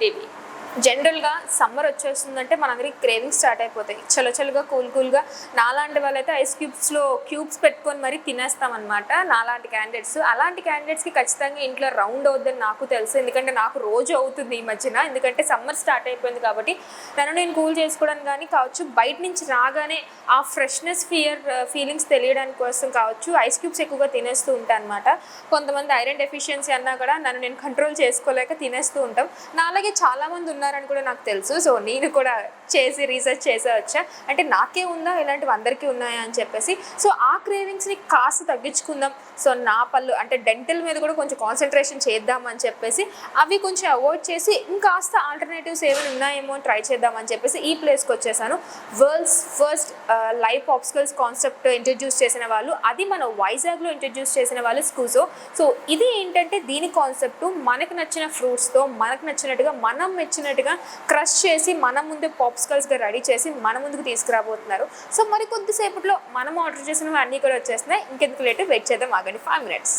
Detective. జనరల్గా summer వచ్చేస్తుందంటే మనందరికి craving start అయిపోతాయి. చలో చలుగా కూల్ కూల్గా నాలాంటి వాళ్ళైతే ఐస్ క్యూబ్స్లో క్యూబ్స్ పెట్టుకొని మరీ తినేస్తామన్నమాట నాలాంటి క్యాండిడేట్స్. అలాంటి క్యాండిడేట్స్కి ఖచ్చితంగా ఇంట్లో రౌండ్ అవుద్దని నాకు తెలుసు. ఎందుకంటే నాకు రోజు అవుతుంది ఈ మధ్యన. ఎందుకంటే సమ్మర్ స్టార్ట్ అయిపోయింది కాబట్టి నన్ను నేను కూల్ చేసుకోవడానికి కానీ కావచ్చు బయట నుంచి రాగానే ఆ ఫ్రెష్నెస్ ఫియర్ ఫీలింగ్స్ తెలియడానికి కోసం కావచ్చు ఐస్ క్యూబ్స్ ఎక్కువగా తినేస్తూ ఉంటాను అనమాట కొంతమంది ఐరన్ డెఫిషియన్సీ అన్నా కూడా నన్ను నేను కంట్రోల్ చేసుకోలేక తినేస్తూ ఉంటాం. నా అలాగే చాలామంది ఉన్నారని కూడా నాకు తెలుసు. సో నేను కూడా చేసి రీసెర్చ్ చేసే వచ్చా. అంటే నాకే ఉందా? ఇలాంటివి అందరికీ ఉన్నాయా? అని చెప్పేసి. సో ఆ క్రేవింగ్స్ని కాస్త తగ్గించుకుందాం. సో నా పళ్ళు అంటే డెంటల్ మీద కూడా కొంచెం కాన్సన్ట్రేషన్ చేద్దాం అని చెప్పేసి అవి కొంచెం అవాయిడ్ చేసి ఇంకాస్త ఆల్టర్నేటివ్స్ ఏమైనా ఉన్నాయేమో ట్రై చేద్దాం అని చెప్పేసి ఈ ప్లేస్కి వచ్చేసాను. World's first life popsicles concept introduce చేసిన వాళ్ళు అది మన వైజాగ్లో ఇంట్రడ్యూస్ చేసిన వాళ్ళు స్కూజో సో ఇది ఏంటంటే దీని కాన్సెప్ట్ మనకు నచ్చిన ఫ్రూట్స్తో మనకు నచ్చినట్టుగా మనం మెచ్చినట్టుగా క్రష్ చేసి మన ముందే పాప్స్కల్స్గా రెడీ చేసి మన ముందుకు తీసుకురాబోతున్నారు. సో మరి కొద్దిసేపట్లో మనం ఆర్డర్ చేసినవి అన్నీ కూడా వచ్చేస్తున్నాయి. ఇంకెందుకు లేట్ వెయిట్ చేద్దాం ఆగండి. ఫైవ్ మినిట్స్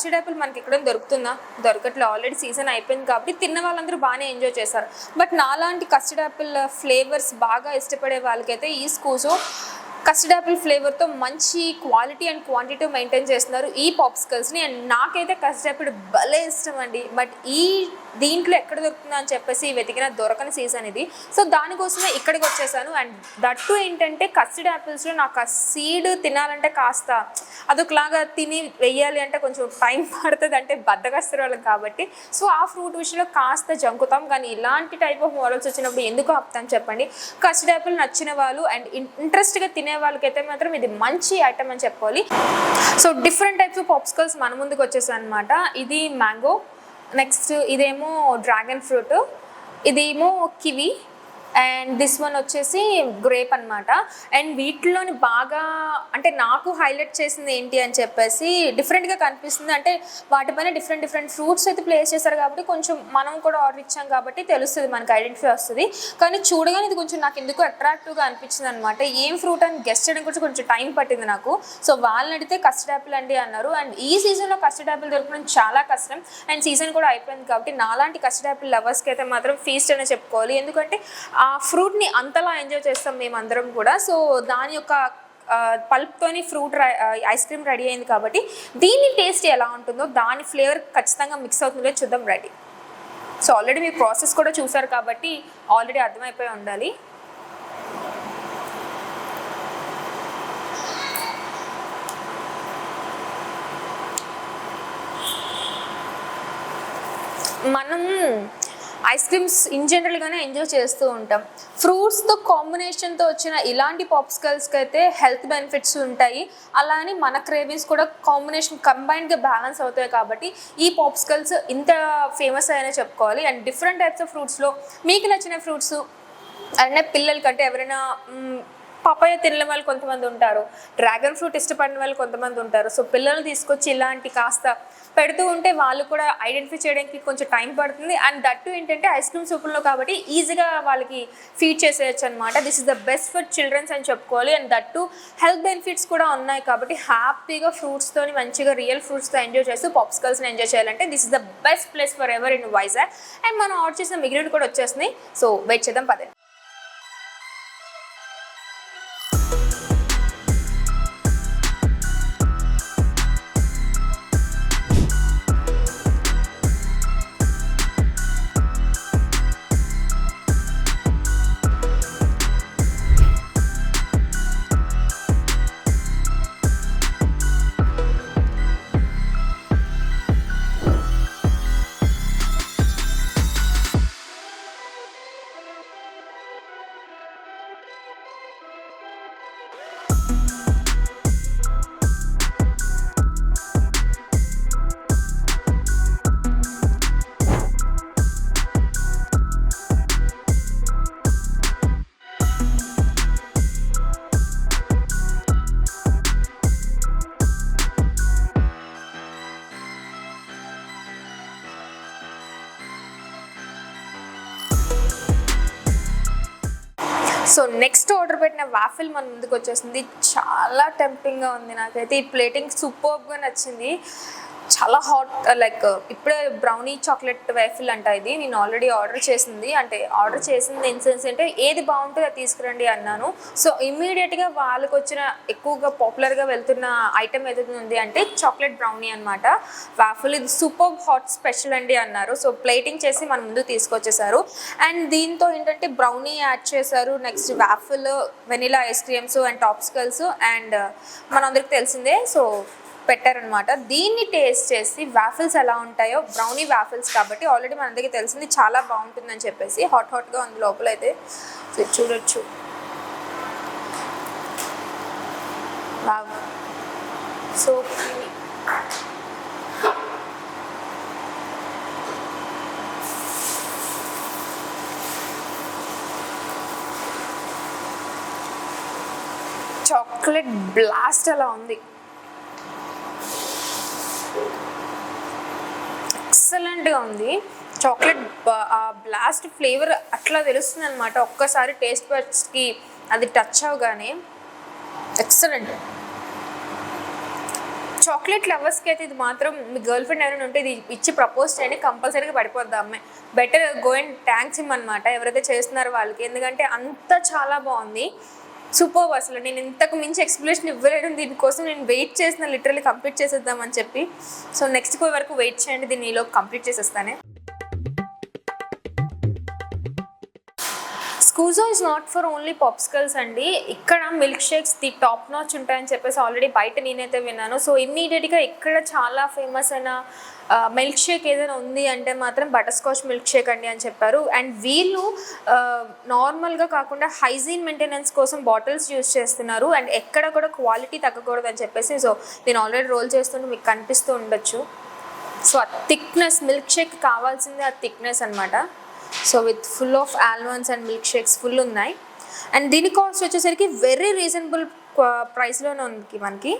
సీజన్లో కస్టర్డ్ మనకి ఎక్కడ దొరుకుతుందా? దొరకట్లో. ఆల్రెడీ సీజన్ అయిపోయింది కాబట్టి తిన్న వాళ్ళందరూ బాగానే ఎంజాయ్ చేస్తారు బట్ నాలాంటి కస్టర్డ్ యాపిల్ ఫ్లేవర్స్ బాగా ఇష్టపడే వాళ్ళకైతే ఈ స్కూజో కస్టర్డ్ యాపిల్ ఫ్లేవర్తో మంచి క్వాలిటీ అండ్ క్వాంటిటీ మెయింటైన్ చేస్తున్నారు ఈ పాప్స్కల్స్ని అండ్ నాకైతే కస్టర్డ్ యాపిల్ భలే ఇష్టం అండి. బట్ ఈ దీంట్లో ఎక్కడ దొరుకుతుందో అని చెప్పేసి వెతికిన దొరకని సీజన్ ఇది సో దానికోసమే ఇక్కడికి వచ్చేసాను. అండ్ దట్టు ఏంటంటే కస్టర్డ్ యాపిల్స్లో నాకు ఆ సీడ్ తినాలంటే కాస్త అదొకలాగా తిని వెయ్యాలి అంటే కొంచెం టైం పడుతుంది అంటే బద్దకస్తారు వాళ్ళకి కాబట్టి. సో ఆ ఫ్రూట్ విషయంలో కాస్త జంకుతాం. కానీ ఇలాంటి టైప్ ఆఫ్ మోడల్స్ వచ్చినప్పుడు ఎందుకు ఆపుతాం చెప్పండి? కస్టర్డ్ యాపిల్ నచ్చిన వాళ్ళు అండ్ ఇంట్రెస్ట్గా తినే వాళ్ళకైతే మాత్రం ఇది మంచి ఐటమ్ అని చెప్పాలి so different types of popsicles మన ముందుకు వచ్చేసాయి అనమాట ఇది మ్యాంగో నెక్స్ట్ ఇదేమో డ్రాగన్ ఫ్రూట్ ఇదేమో కివి అండ్ దిస్ వన్ వచ్చేసి గ్రేప్ అన్నమాట. అండ్ వీటిలోని బాగా అంటే నాకు హైలైట్ చేసింది ఏంటి అని చెప్పేసి డిఫరెంట్గా కనిపిస్తుంది. అంటే వాటిపైన డిఫరెంట్ డిఫరెంట్ ఫ్రూట్స్ అయితే ప్లేస్ చేశారు కాబట్టి కొంచెం మనం కూడా ఆర్డర్ ఇచ్చాం కాబట్టి తెలుస్తుంది మనకి ఐడెంటిఫై వస్తుంది. కానీ చూడగానే ఇది కొంచెం నాకు ఎందుకు అట్రాక్టివ్గా అనిపించింది అనమాట ఏం ఫ్రూట్ అని గెస్ట్ చేయడం కొంచెం కొంచెం టైం పట్టింది నాకు. సో వాళ్ళని అడిగితే కస్టర్డ్ యాపిల్ అండి అన్నారు. అండ్ ఈ సీజన్లో కస్టర్డ్ యాపిల్ దొరకడం చాలా కష్టం. అండ్ సీజన్ కూడా అయిపోయింది కాబట్టి నాలాంటి కస్టర్డ్ యాపిల్ లవర్స్కి అయితే మాత్రం ఫీస్ట్ అనే చెప్పుకోవాలి. ఎందుకంటే ఆ ఫ్రూట్ని అంతలా ఎంజాయ్ చేస్తాం మేమందరం కూడా. సో దాని యొక్క పల్ప్తోని ఫ్రూట్ ఐస్ క్రీమ్ రెడీ అయింది కాబట్టి దీని టేస్ట్ ఎలా ఉంటుందో దాని ఫ్లేవర్ ఖచ్చితంగా మిక్స్ అవుతుందో చూద్దాం రెడీ. సో ఆల్రెడీ మీ ప్రాసెస్ కూడా చూసారు కాబట్టి ఆల్రెడీ అర్థమైపోయి ఉండాలి. మనం ఐస్ క్రీమ్స్ ఇన్ జనరల్గానే ఎంజాయ్ చేస్తూ ఉంటాం. ఫ్రూట్స్తో కాంబినేషన్తో వచ్చిన ఇలాంటి పాప్స్కల్స్కి అయితే హెల్త్ బెనిఫిట్స్ ఉంటాయి. అలానే మన క్రేవింగ్స్ కూడా కాంబినేషన్ కంబైన్డ్గా బ్యాలెన్స్ అవుతాయి కాబట్టి ఈ పాప్స్కల్స్ ఇంత ఫేమస్ అయ్యానే చెప్పుకోవాలి. అండ్ డిఫరెంట్ టైప్స్ ఆఫ్ ఫ్రూట్స్లో మీకు నచ్చిన ఫ్రూట్స్ అంటే పిల్లలకంటే ఎవరైనా పపాయ తినని వాళ్ళు కొంతమంది ఉంటారు. డ్రాగన్ ఫ్రూట్ ఇష్టపడిన వాళ్ళు కొంతమంది ఉంటారు. సో పిల్లలు తీసుకొచ్చి ఇలాంటి కాస్త పెడుతూ ఉంటే వాళ్ళు కూడా ఐడెంటిఫై చేయడానికి కొంచెం టైం పడుతుంది. అండ్ దట్టు ఏంటంటే ఐస్ క్రీమ్ సూపుల్లో కాబట్టి ఈజీగా వాళ్ళకి ఫీడ్ చేసేయచ్చు అనమాట this is the best for childrens అని చెప్పుకోవాలి. అండ్ దట్టు హెల్త్ బెనిఫిట్స్ కూడా ఉన్నాయి కాబట్టి హ్యాపీగా ఫ్రూట్స్తోని మంచిగా రియల్ ఫ్రూట్స్తో ఎంజాయ్ చేస్తూ పాప్స్కల్స్ని ఎంజాయ్ చేయాలంటే this is the best place for ever in Vizag and మనం ఆర్డర్ చేసిన మిగిలిన కూడా వచ్చేస్తున్నాయి. సో వెయిట్ చేద్దాం పదే సో నెక్స్ట్ ఆర్డర్ పెట్టిన వాఫిల్ మన ముందుకు వచ్చేసింది. చాలా టెంపింగ్గా ఉంది నాకైతే. ఈ ప్లేటింగ్ సూపర్గా నచ్చింది. చాలా హాట్ లైక్ uh, uh, ఇప్పుడే బ్రౌనీ చాక్లెట్ వేఫిల్ అంట ఇది. నేను ఆల్రెడీ ఆర్డర్ చేసింది. అంటే ఆర్డర్ చేసింది ఇన్సెన్స్ అంటే ఏది బాగుంటుందో అది తీసుకురండి అన్నాను. సో ఇమ్మీడియట్గా వాళ్ళకి వచ్చిన ఎక్కువగా పాపులర్గా వెళ్తున్న ఐటమ్ ఏదైతే ఉంది అంటే చాక్లెట్ బ్రౌనీ అనమాట వాఫిల్ ఇది సూపర్ హాట్ స్పెషల్ అండి అన్నారు. సో ప్లేటింగ్ చేసి మన ముందు తీసుకొచ్చేసారు. అండ్ దీంతో ఏంటంటే బ్రౌనీ యాడ్ చేశారు. Next waffle vanilla ice creams and popsicles and మనందరికి తెలిసిందే. సో పెట్టారనమాట దీన్ని టేస్ట్ చేసి వాఫిల్స్ ఎలా ఉంటాయో బ్రౌనీ వాఫిల్స్ కాబట్టి ఆల్రెడీ మన దగ్గర తెలిసింది చాలా బాగుంటుందని చెప్పేసి హాట్ హాట్గా ఉంది లోపల అయితే చూడొచ్చు. సో చాక్లెట్ బ్లాస్ట్ అలా ఉంది. ఎక్సలెంట్గా ఉంది. చాక్లెట్ ఆ బ్లాస్ట్ ఫ్లేవర్ అట్లా తెలుస్తుంది అనమాట ఒక్కసారి టేస్ట్ బడ్స్కి అది టచ్ అవగానే. ఎక్సలెంట్. చాక్లెట్ లవర్స్కి అయితే ఇది మాత్రం మీ గర్ల్ ఫ్రెండ్ ఎవరైనా ఉంటే ఇది ఇచ్చి ప్రపోజ్ చేయండి కంపల్సరీగా పడిపోద్ది అమ్మాయి. బెటర్ గో అండ్ థ్యాంక్స్ ఇమ్ అనమాట ఎవరైతే చేస్తున్నారో వాళ్ళకి. ఎందుకంటే అంత చాలా బాగుంది. సూపర్ అసలు. నేను ఇంతకు మించి ఎక్స్ప్లెనేషన్ ఇవ్వలేను. దీనికోసం నేను వెయిట్ చేసిన లిటరల్లీ కంప్లీట్ చేసేద్దామని చెప్పి. సో నెక్స్ట్ వరకు వెయిట్ చేయండి. దీన్ని ఈలోపు కంప్లీట్ చేసేస్తానే. స్కూజో is not for only popsicles అండి. ఇక్కడ milk shakes the top notch ఉంటాయని చెప్పేసి ఆల్రెడీ బయట నేనైతే విన్నాను. సో ఇమ్మీడియట్గా ఇక్కడ చాలా ఫేమస్ అయిన మిల్క్ షేక్ ఏదైనా ఉంది అంటే మాత్రం బటర్ స్కాచ్ మిల్క్ షేక్ అండి అని చెప్పారు. అండ్ వీళ్ళు నార్మల్గా కాకుండా హైజీన్ మెయింటెనెన్స్ కోసం బాటిల్స్ యూస్ చేస్తున్నారు. అండ్ ఎక్కడ కూడా క్వాలిటీ తగ్గకూడదు అని చెప్పేసి సో నేను ఆల్రెడీ రోల్ చేస్తుంటే మీకు కనిపిస్తూ ఉండొచ్చు. సో ఆ థిక్నెస్ మిల్క్ షేక్ కావాల్సిందే ఆ థిక్నెస్ అనమాట so with full of almonds and milk shakes full ఉన్నాయి. అండ్ దీని కాస్ట్ వచ్చేసరికి వెరీ రీజనబుల్ ప్రైస్లోనే ఉంది మనకి.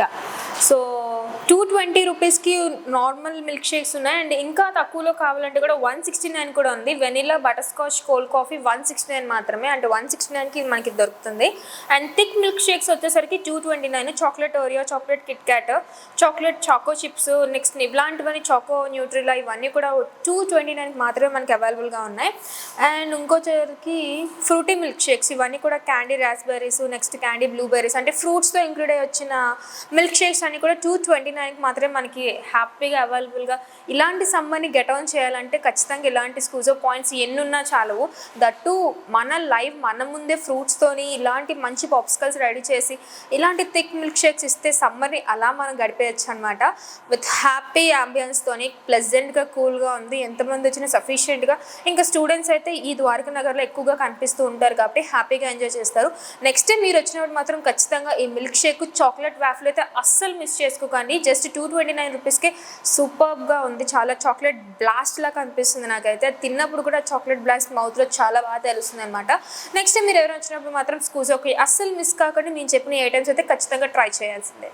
యా సో టూ ట్వంటీ రూపీస్కి నార్మల్ మిల్క్ షేక్స్ ఉన్నాయి. అండ్ ఇంకా తక్కువలో కావాలంటే కూడా వన్ సిక్స్టీ నైన్ కూడా ఉంది. Vanilla butter scotch cold coffee one sixty nine మాత్రమే. అంటే వన్ సిక్స్టీ నైన్కి మనకి దొరుకుతుంది. అండ్ థిక్ మిల్క్ షేక్స్ వచ్చేసరికి two twenty nine chocolate Oreo chocolate KitKat chocolate choco chips next ఇలాంటివన్నీ చాకో న్యూట్రిలా ఇవన్నీ కూడా టూ ట్వంటీ నైన్కి మాత్రమే మనకి అవైలబుల్గా ఉన్నాయి. అండ్ ఇంకొచ్చేసరికి ఫ్రూటీ మిల్క్ షేక్స్ ఇవన్నీ కూడా candy raspberries next candy blueberries అంటే ఫ్రూట్స్తో ఇంక్లూడ్ అయ్యి వచ్చిన మిల్క్ షేక్స్ అన్నీ కూడా టూ ట్వంటీ నైన్కి మాత్రమే మనకి హ్యాపీగా అవైలబుల్గా ఇలాంటి సమ్మర్ని గెట్ ఆన్ చేయాలంటే ఖచ్చితంగా ఇలాంటి స్కూజో పాయింట్స్ ఎన్ని ఉన్నా చాలవు. దట్టు మన లైవ్ మన ముందే ఫ్రూట్స్తోని ఇలాంటి మంచి పాప్స్కల్స్ రెడీ చేసి ఇలాంటి థిక్ మిల్క్ షేక్స్ ఇస్తే సమ్మర్ని అలా మనం గడిపేయచ్చు అనమాట విత్ హ్యాపీ అంబియన్స్తోని ప్లెజెంట్గా కూల్గా ఉంది ఎంతమంది వచ్చినా సఫిషియెంట్గా ఇంకా స్టూడెంట్స్ అయితే ఈ ద్వారకా నగర్లో ఎక్కువగా కనిపిస్తూ ఉంటారు కాబట్టి హ్యాపీగా ఎంజాయ్ చేస్తారు. నెక్స్ట్ మీరు వచ్చినప్పుడు మాత్రం ఖచ్చితంగా ఈ మిల్క్ షేక్ చాక్లెట్ వ్యాఫ్లు అయితే అస్సలు మిస్ చేసుకోకండి. జస్ట్ టూ ట్వంటీ నైన్ రూపీస్కి సూపర్గా ఉంది. చాలా చాక్లెట్ బ్లాస్ట్ లాగా అనిపిస్తుంది నాకైతే. తిన్నప్పుడు కూడా చాక్లెట్ బ్లాస్ట్ మౌత్లో చాలా బాగా తెలుస్తుంది అనమాట నెక్స్ట్ మీరు ఎవరైనా వచ్చినప్పుడు మాత్రం స్కూజోకి అస్సలు మిస్ కాకుండా. నేను చెప్పిన ఐటమ్స్ అయితే ఖచ్చితంగా ట్రై చేయాల్సిందే.